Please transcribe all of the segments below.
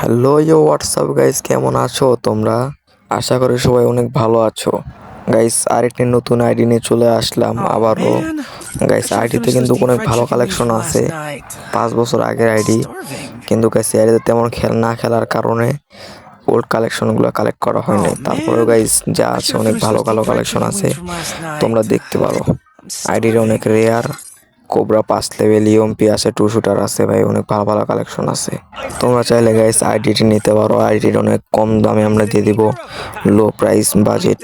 Hello you WhatsApp guys কেমন আছো তোমরা? আশা করি সবাই অনেক ভালো আছো। গাইস আরেকটি নতুন আইডি নিয়ে চলে আসলাম আবারও। গাইস আইডিতে কিন্তু অনেক ভালো কালেকশন আছে। পাঁচ বছর আগের আইডি কিন্তু গাইস আইডিতে তেমন খেল না খেলার কারণে ওল্ড কালেকশনগুলো কালেক্ট করা হয়নি তারপরেও গাইস যা আছে অনেক ভালো ভালো কালেকশন আছে। তোমরা দেখতে পারো। আইডির অনেক রেয়ার কোবরা, পাঁচ লেভেল ইএমপি আছে টু শুটার আছে ভাই, অনেক ভালো ভালো কালেকশন আছে। তোমরা চাইলে গাইস আইডিটি নিতে পারো আইডিটি অনেক কম দামে আমরা দিয়ে দিব লো প্রাইস বাজেট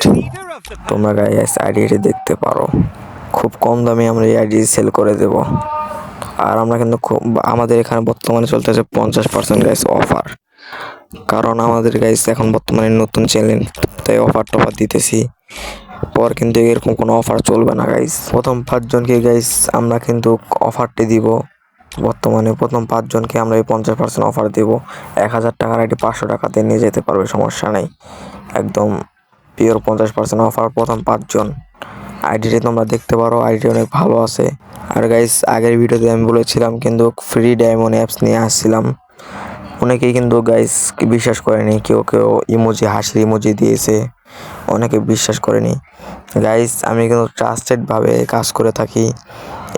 তোমরা গাইস আইডিটি দেখতে পারো, খুব কম দামে আমরা এই আইডি সেল করে দেব। আর আমরা কিন্তু খুব, আমাদের এখানে বর্তমানে চলতেছে পঞ্চাশ পার্সেন্ট গাইস অফার কারণ আমাদের গাইস এখন বর্তমানে নতুন চ্যানেল তাই অফার টফার দিতেছি। পর কিন্তু এরকম কোনো অফার চলবে না গাইস প্রথম পাঁচজনকে গাইস আমরা কিন্তু অফারটি দিব। বর্তমানে প্রথম পাঁচজনকে আমরা এই পঞ্চাশ পার্সেন্ট অফার দেব। এক হাজার টাকার আইডি পাঁচশো টাকাতে নিয়ে যেতে পারবে, সমস্যা নেই। একদম পিওর পঞ্চাশ পার্সেন্ট অফার প্রথম পাঁচজন। আইডিটি তোমরা দেখতে পারো, আইডিটি অনেক ভালো আছে। আর গাইস আগের ভিডিওতে আমি বলেছিলাম কিন্তু ফ্রি ডায়মন্ড অ্যাপস নিয়ে আসছিলাম। অনেকেই কিন্তু গাইস বিশ্বাস করেনি, কেউ কেউ ইমোজি হাসির ইমোজি দিয়েছে। অনেকে বিশ্বাস করেনি। গাইস আমি কিন্তু ট্রাস্টেডভাবে কাজ করে থাকি।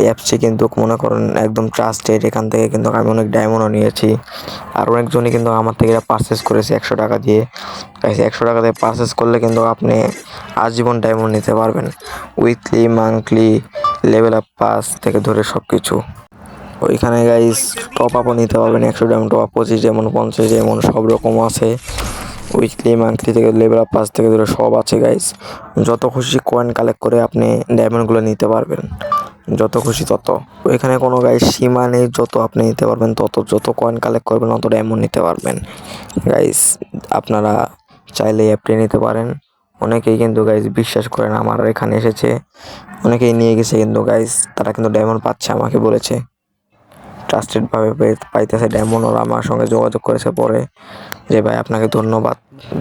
এই অ্যাপসটি কিন্তু মনে করেন একদম ট্রাস্টেড এখান থেকে কিন্তু আমি অনেক ডায়মন্ডও নিয়েছি। আর অনেকজনই কিন্তু আমার থেকে এটা পারচেস করেছে একশো টাকা দিয়ে। গাইস একশো টাকা দিয়ে পারচেস করলে কিন্তু আপনি আজীবন ডায়মন্ড নিতে পারবেন। Weekly monthly level up pass থেকে ধরে সব কিছু ওইখানে গাইস টপ আপও নিতে পারবেন একশো ডায়মন্ড টপ আপ পঁচিশ যেমন, পঞ্চাশ যেমন, সব রকম আছে। উইকলি মান্থলি থেকে আপ পাস থেকে ধরে সব আছে গাইস যত খুশি কয়েন কালেক্ট করে আপনি ডায়মন্ডগুলো নিতে পারবেন। যত খুশি তত। ওইখানে কোনো গাইস সীমা নেই, যত আপনি নিতে পারবেন তত। যত কয়েন কালেক্ট করবেন অত ডায়মন্ড নিতে পারবেন। গাইস আপনারা চাইলে অ্যাপটি নিতে পারেন। অনেকেই কিন্তু গাইজ বিশ্বাস করেন আমার এখানে এসেছে। অনেকেই নিয়ে গেছে কিন্তু গাইজ তারা কিন্তু ডায়মন্ড পাচ্ছে আমাকে বলেছে। ট্রাস্টেডভাবে পাইতেছে ডায়মন্ড ওরা আমার সঙ্গে যোগাযোগ করেছে পরে। যে ভাই আপনাকে ধন্যবাদ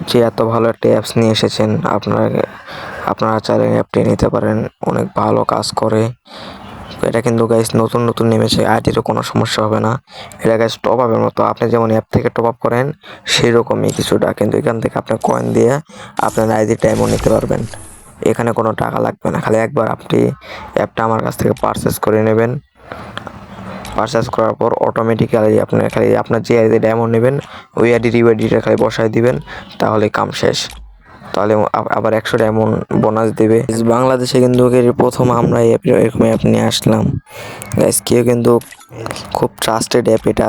যে এত ভালো একটা অ্যাপস নিয়ে এসেছেন। আপনারা আপনারা চাইলে অ্যাপটি নিতে পারেন। অনেক ভালো কাজ করে। এটা কিন্তু গাইস নতুন নতুন নেমেছে। আইডিরও কোনো সমস্যা হবে না। এটা গাইস টপ আপের মতো। আপনি যেমন অ্যাপ থেকে টপ আপ করেন সেই রকমই কিছুটা। কিন্তু এখান থেকে আপনি কয়েন দিয়ে আপনার আইডি ডায়মন্ড নিতে পারবেন। এখানে কোনো টাকা লাগবে না। খালি একবার আপনি অ্যাপটা আমার কাছ থেকে পারচেস করে নেবেন। পারচেস করার পর অটোমেটিক্যালি আপনার খালি আপনার যে আইডি ডায়মন্ড নেবেন, ওই আইডি রিওয়াইডিটা খালি বসায় দিবেন, তাহলে কাম শেষ। তাহলে আবার একশো ডায়মন্ড বোনাস দেবে। বাংলাদেশে কিন্তু প্রথম আমরা এই এরকম অ্যাপ নিয়ে আসলাম। গাইস কেউ কিন্তু খুব ট্রাস্টেড অ্যাপ এটা।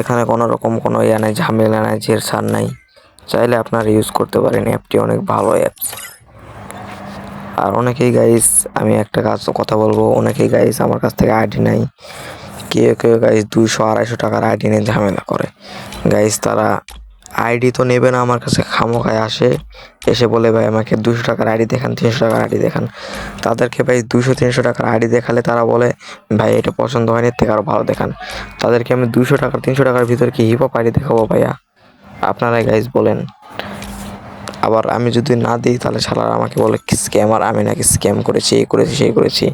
এখানে কোনো রকম কোনো ইয়া নাই, ঝামেলা নাই ছাড় নাই। চাইলে আপনারা ইউজ করতে পারেন অ্যাপটি অনেক ভালো অ্যাপস আর অনেকেই গাইস আমি একটা কাজ কথা বলব, অনেকেই গাইস আমার কাছ থেকে আইডি নাই কেউ কেউ গাইস দুইশো, আড়াইশো টাকার আইডি নিয়ে ঝামেলা করে। গাইস তারা আইডি তো নেবে না, আমার কাছে খামোখায় আসে। এসে বলে, ভাই, আমাকে দুশো টাকার আইডি দেখান, তিনশো টাকার আইডি দেখান। তাদেরকে ভাই দুশো তিনশো টাকার আইডি দেখালে তারা বলে, ভাই, এটা পছন্দ হয়নি থেকে আরও ভালো দেখান। তাদেরকে আমি দুশো টাকার, তিনশো টাকার ভিতরে কি হপ আইডি দেখাবো ভাইয়া? আপনারাই গাইস বলেন। আবার আমি যদি না দিই, তাহলে শালার আমাকে বলে, স্ক্যামার, আমি নাকি স্ক্যাম করেছি, এই করেছি, সেই করেছি।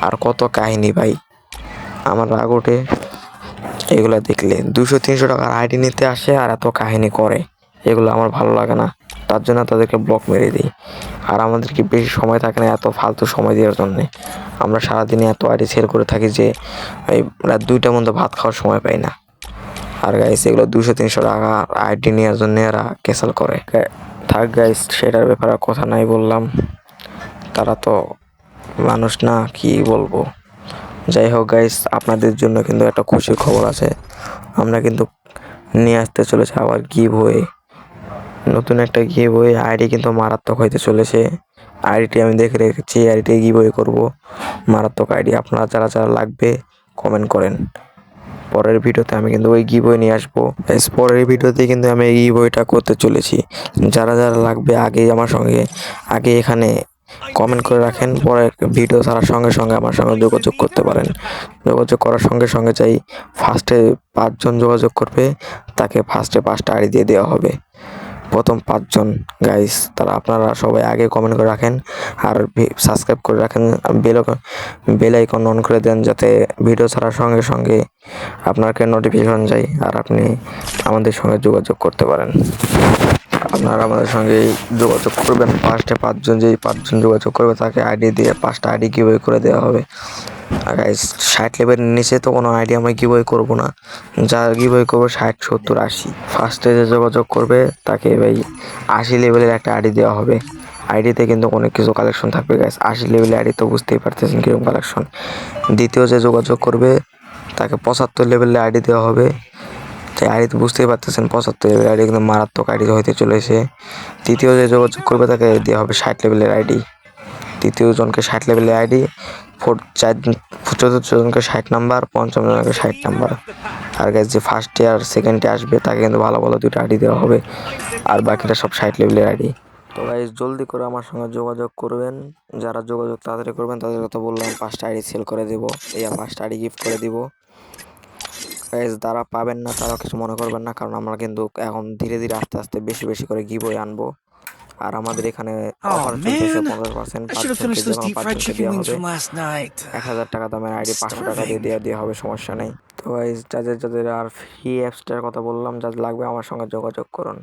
আর কত কাহিনী ভাই। আমার রাগ ওঠে এগুলো দেখলে। দুশো, তিনশো টাকার আইডি নিতে আসে আর এত কাহিনী করে। এগুলো আমার ভালো লাগে না। তার জন্য তাদেরকে ব্লক মেরে দিই। আর আমাদের কি বেশি সময় থাকে না এত ফালতু সময় দেওয়ার জন্যে? আমরা সারাদিনে এত আইডি সেল করে থাকি যে, এই রাত দুইটার মধ্যে ভাত খাওয়ার সময় পাই না। আর গাইস এগুলো দুশো, তিনশো টাকা আইডি নেওয়ার জন্য এরা ক্যান্সেল করে। থাক গাইস সেটার ব্যাপারে কথা নাই বললাম। তারা তো মানুষ না, কি বলব? যাই হোক গাইস আপনাদের জন্য কিন্তু একটা খুশির খবর আছে। আমরা কিন্তু নিয়ে আসতে চলেছে আবার গিভ হয়ে নতুন একটা গিভ হয়ে আইডি কিন্তু মারাত্মক হইতে চলেছে। আইডিটি আমি দেখে রেখেছি আইডিটি গিভ হয়ে করব। মারাত্মক আইডি আপনারা যারা যারা লাগবে কমেন্ট করেন। পরের ভিডিওতে আমি কিন্তু ওই গিভ নিয়ে আসব। পরের ভিডিওতে কিন্তু আমি এই বইটা করতে চলেছি। যারা যারা লাগবে আগে আমার সঙ্গে, আগে এখানে কমেন্ট করে রাখেন। পরে ভিডিও ছাড়ার সঙ্গে সঙ্গে আমার সঙ্গে যোগাযোগ করতে পারেন। যোগাযোগ করার সঙ্গে সঙ্গে চাই ফার্স্টে পাঁচজন যোগাযোগ করবে, তাকে ফার্স্টে পাঁচটা আড়ি দিয়ে দেওয়া হবে। প্রথম পাঁচজন গাইস তারা আপনারা সবাই আগে কমেন্ট করে রাখেন আর সাবস্ক্রাইব করে রাখেন বেল বেল আইকন অন করে দেন যাতে ভিডিও ছাড়ার সঙ্গে সঙ্গে আপনাকে নোটিফিকেশন যায় আর আপনি আমাদের সঙ্গে যোগাযোগ করতে পারেন। আপনারা আমাদের সঙ্গে যোগাযোগ করবেন ফার্স্টে পাঁচজন, যেই পাঁচজন যোগাযোগ করবে তাকে আইডি দিয়ে, পাঁচটা আইডি গিভওয়ে করে দেওয়া হবে। ষাট লেভেলের নিচে তো কোনো আইডি আমরা গিভওয়ে করব না। যা গিভওয়ে করব ষাট, সত্তর, আশি। ফার্স্টে যে যোগাযোগ করবে, তাকে ভাই আশি লেভেলের একটা আইডি দেওয়া হবে। আইডিতে কিন্তু অনেক কিছু কালেকশন থাকবে গাইস আশি লেভেলের আইডি তো বুঝতেই পারতেছেন কীরকম কালেকশন দ্বিতীয় যে যোগাযোগ করবে, তাকে পঁচাত্তর লেভেলের আইডি দেওয়া হবে। যে আইডি তো বুঝতেই পারতেছেন, পঁচাত্তর লেভেলের আইডি কিন্তু মারাত্মক আইডি হইতে চলেছে। তৃতীয় যে যোগাযোগ করবে, তাকে দেওয়া হবে ষাট লেভেলের আইডি তৃতীয় জনকে ষাট লেভেলের আইডি, ফোর চার চতুর্থ জনকে ষাট নাম্বার পঞ্চম জনকে ষাট নাম্বার। আর গাইজ যে ফার্স্ট ইয়ার সেকেন্ড ইয়ার আসবে, তাকে কিন্তু ভালো ভালো দুটো আইডি দেওয়া হবে। আর বাকিটা সব ষাট লেভেলের আইডি। তো গাইজ জলদি করে আমার সঙ্গে যোগাযোগ করবেন। যারা যোগাযোগ তাড়াতাড়ি করবেন, তাদের কথা বললাম, পাঁচটা আইডি সেল করে দেবো। এই পাঁচটা আইডি গিফট করে দিব। গাইজ যারা পাবেন না তারা কিছু মনে করবেন না, কারণ আমরা কিন্তু এখন ধীরে ধীরে আস্তে আস্তে বেশি বেশি করে গিভওয়ে আনব। আর আমাদের এখানে অফার পার্সেন্ট. এক হাজার টাকা দামের আইডি পাঁচশো টাকা দিয়ে দেওয়া দেওয়া হবে সমস্যা নেই। তো যাদের যাদের আর ফ্রি অ্যাপসটার কথা বললাম যাদের লাগবে আমার সঙ্গে যোগাযোগ করুন।